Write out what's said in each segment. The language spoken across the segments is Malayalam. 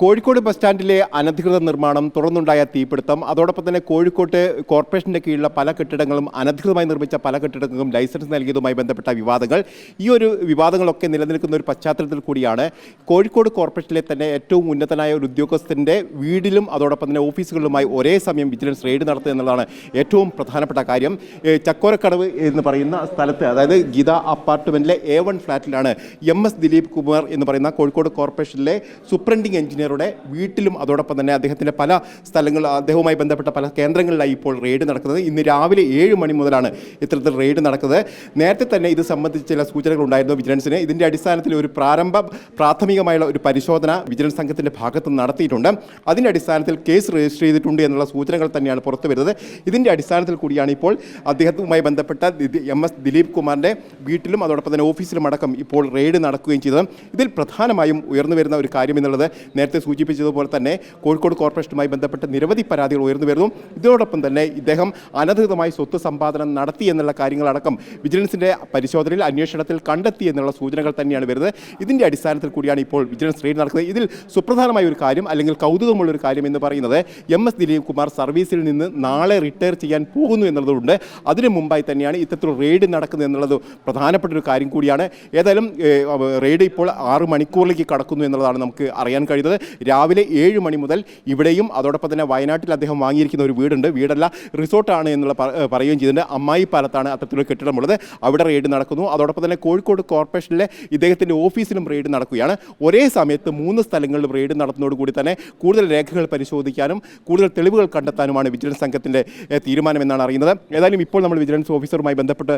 കോഴിക്കോട് ബസ് സ്റ്റാൻഡിലെ അനധികൃത നിർമ്മാണം തുടർന്നുണ്ടായ തീപിടുത്തം അതോടൊപ്പം തന്നെ കോഴിക്കോട്ട് കോർപ്പറേഷന്റെ കീഴിലുള്ള പല കെട്ടിടങ്ങളും അനധികൃതമായി നിർമ്മിച്ച പല കെട്ടിടങ്ങൾക്കും ലൈസൻസ് നൽകിയതുമായി ബന്ധപ്പെട്ട വിവാദങ്ങൾ. ഈ ഒരു വിവാദങ്ങളൊക്കെ നിലനിൽക്കുന്ന ഒരു പശ്ചാത്തലത്തിൽ കൂടിയാണ് കോഴിക്കോട് കോർപ്പറേഷനിലെ തന്നെ ഏറ്റവും ഉന്നതനായ ഒരു ഉദ്യോഗസ്ഥന്റെ വീടിലും അതോടൊപ്പം തന്നെ ഓഫീസുകളിലുമായി ഒരേ സമയം വിജിലൻസ് റെയ്ഡ് നടത്തുക എന്നുള്ളതാണ് ഏറ്റവും പ്രധാനപ്പെട്ട കാര്യം. ചക്കോരക്കടവ് എന്ന് പറയുന്ന സ്ഥലത്ത് അതായത് ഗീത അപ്പാർട്ട്മെന്റിലെ എ വൺ ഫ്ലാറ്റിലാണ് എം എസ് ദിലീപ് കുമാർ എന്ന് പറയുന്ന കോഴിക്കോട് കോർപ്പറേഷനിലെ സൂപ്രണ്ടിംഗ് എഞ്ചിനീയറുടെ വീട്ടിലും അതോടൊപ്പം തന്നെ അദ്ദേഹത്തിന്റെ പല സ്ഥലങ്ങൾ അദ്ദേഹവുമായി ബന്ധപ്പെട്ട പല കേന്ദ്രങ്ങളിലായി ഇപ്പോൾ റെയ്ഡ് നടക്കുന്നത്. ഇന്ന് രാവിലെ ഏഴ് മണി മുതലാണ് ഇത്തരത്തിൽ റെയ്ഡ് നടക്കുന്നത്. നേരത്തെ തന്നെ ഇത് സംബന്ധിച്ച് ചില സൂചനകൾ ഉണ്ടായിരുന്നു വിജിലൻസിന്. ഇതിന്റെ അടിസ്ഥാനത്തിൽ ഒരു പ്രാരംഭ പ്രാഥമികമായുള്ള ഒരു പരിശോധന വിജിലൻസ് സംഘത്തിന്റെ ഭാഗത്ത് നടത്തിയിട്ടുണ്ട്. അതിന്റെ അടിസ്ഥാനത്തിൽ കേസ് രജിസ്റ്റർ ചെയ്തിട്ടുണ്ട് എന്നുള്ള സൂചനകൾ തന്നെയാണ് പുറത്തു വരുന്നത്. ഇതിന്റെ അടിസ്ഥാനത്തിൽ കൂടിയാണ് ഇപ്പോൾ അദ്ദേഹവുമായി ബന്ധപ്പെട്ട എം എസ് ദിലീപ് കുമാറിന്റെ വീട്ടിലും അതോടൊപ്പം തന്നെ ഓഫീസിലും അടക്കം ഇപ്പോൾ റെയ്ഡ് നടക്കുകയും ചെയ്തത്. ഇതിൽ പ്രധാനമായും ഉയർന്നു വരുന്ന ഒരു കാര്യം എന്നുള്ളത് നേരത്തെ സൂചിപ്പിച്ചതുപോലെ തന്നെ കോഴിക്കോട് കോർപ്പറേഷനുമായി ബന്ധപ്പെട്ട് നിരവധി പരാതികൾ ഉയർന്നു വരുന്നു. ഇതോടൊപ്പം തന്നെ ഇദ്ദേഹം അനധികൃതമായി സ്വത്ത് സമ്പാദനം നടത്തി എന്നുള്ള കാര്യങ്ങളടക്കം വിജിലൻസിന്റെ പരിശോധനയിൽ അന്വേഷണത്തിൽ കണ്ടെത്തി എന്നുള്ള സൂചനകൾ തന്നെയാണ് വരുന്നത്. ഇതിന്റെ അടിസ്ഥാനത്തിൽ കൂടിയാണ് ഇപ്പോൾ വിജിലൻസ് റെയ്ഡ് നടക്കുന്നത്. ഇതിൽ സുപ്രധാനമായ ഒരു കാര്യം അല്ലെങ്കിൽ കൗതുകമുള്ള ഒരു കാര്യം എന്ന് പറയുന്നത് എം എസ് ദിലീപ് കുമാർ സർവീസിൽ നിന്ന് നാളെ റിട്ടയർ ചെയ്യാൻ പോകുന്നു എന്നുള്ളതുകൊണ്ട് അതിനു മുമ്പായി തന്നെയാണ് ഇത്തരത്തിൽ റെയ്ഡ് നടക്കുന്നത് എന്നുള്ളത് പ്രധാനപ്പെട്ട ഒരു കാര്യം കൂടിയാണ്. ഏതായാലും റെയ്ഡ് ഇപ്പോൾ ആറ് മണിക്കൂറിലേക്ക് കടക്കുന്നു എന്നുള്ളതാണ് നമുക്ക് അറിയാൻ കഴിയുന്നത്. രാവിലെ ഏഴ് മണി മുതൽ ഇവിടെയും അതോടൊപ്പം തന്നെ വയനാട്ടിൽ അദ്ദേഹം വാങ്ങിയിരിക്കുന്ന ഒരു വീടുണ്ട്. വീടല്ല റിസോർട്ടാണ് എന്നുള്ള പറയുകയും ചെയ്തിട്ടുണ്ട്. അമ്മായി പാലത്താണ് അത്തരത്തിലൊരു കെട്ടിടമുള്ളത് അവിടെ റെയ്ഡ് നടക്കുന്നു. അതോടൊപ്പം തന്നെ കോഴിക്കോട് കോർപ്പറേഷനിലെ ഇദ്ദേഹത്തിന്റെ ഓഫീസിലും റെയ്ഡ് നടക്കുകയാണ്. ഒരേ സമയത്ത് മൂന്ന് സ്ഥലങ്ങളിലും റെയ്ഡ് നടത്തുന്നതോടുകൂടി തന്നെ കൂടുതൽ രേഖകൾ പരിശോധിക്കാനും കൂടുതൽ തെളിവുകൾ കണ്ടെത്താനുമാണ് വിജിലൻസ് സംഘത്തിന്റെ തീരുമാനം എന്നാണ് അറിയുന്നത്. ഏതായാലും ഇപ്പോൾ നമ്മൾ വിജിലൻസ് ഓഫീസറുമായി ബന്ധപ്പെട്ട്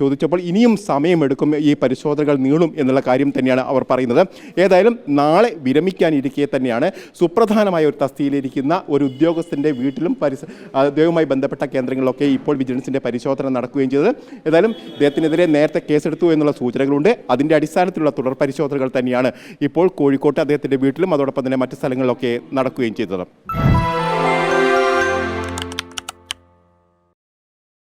ചോദിച്ചപ്പോൾ ഇനിയും സമയമെടുക്കും ഈ പരിശോധനകൾ നീളും എന്നുള്ള കാര്യം തന്നെയാണ് അവർ പറയുന്നത്. ഏതായാലും നാളെ വിരമിക്കാനിരിക്കെ തന്നെയാണ് സുപ്രധാനമായ ഒരു തസ്തിയിലിരിക്കുന്ന ഒരു ഉദ്യോഗസ്ഥന്റെ വീട്ടിലും പരിസ അദ്ദേഹവുമായി ബന്ധപ്പെട്ട കേന്ദ്രങ്ങളിലൊക്കെ ഇപ്പോൾ വിജിലൻസിന്റെ പരിശോധന നടക്കുകയും ചെയ്തത്. ഏതായാലും അദ്ദേഹത്തിനെതിരെ നേരത്തെ കേസെടുത്തു എന്നുള്ള സൂചനകളുണ്ട്. അതിന്റെ അടിസ്ഥാനത്തിലുള്ള തുടർ പരിശോധനകൾ തന്നെയാണ് ഇപ്പോൾ കോഴിക്കോട്ട് അദ്ദേഹത്തിന്റെ വീട്ടിലും അതോടൊപ്പം തന്നെ മറ്റ് സ്ഥലങ്ങളിലൊക്കെ നടക്കുകയും ചെയ്തത്.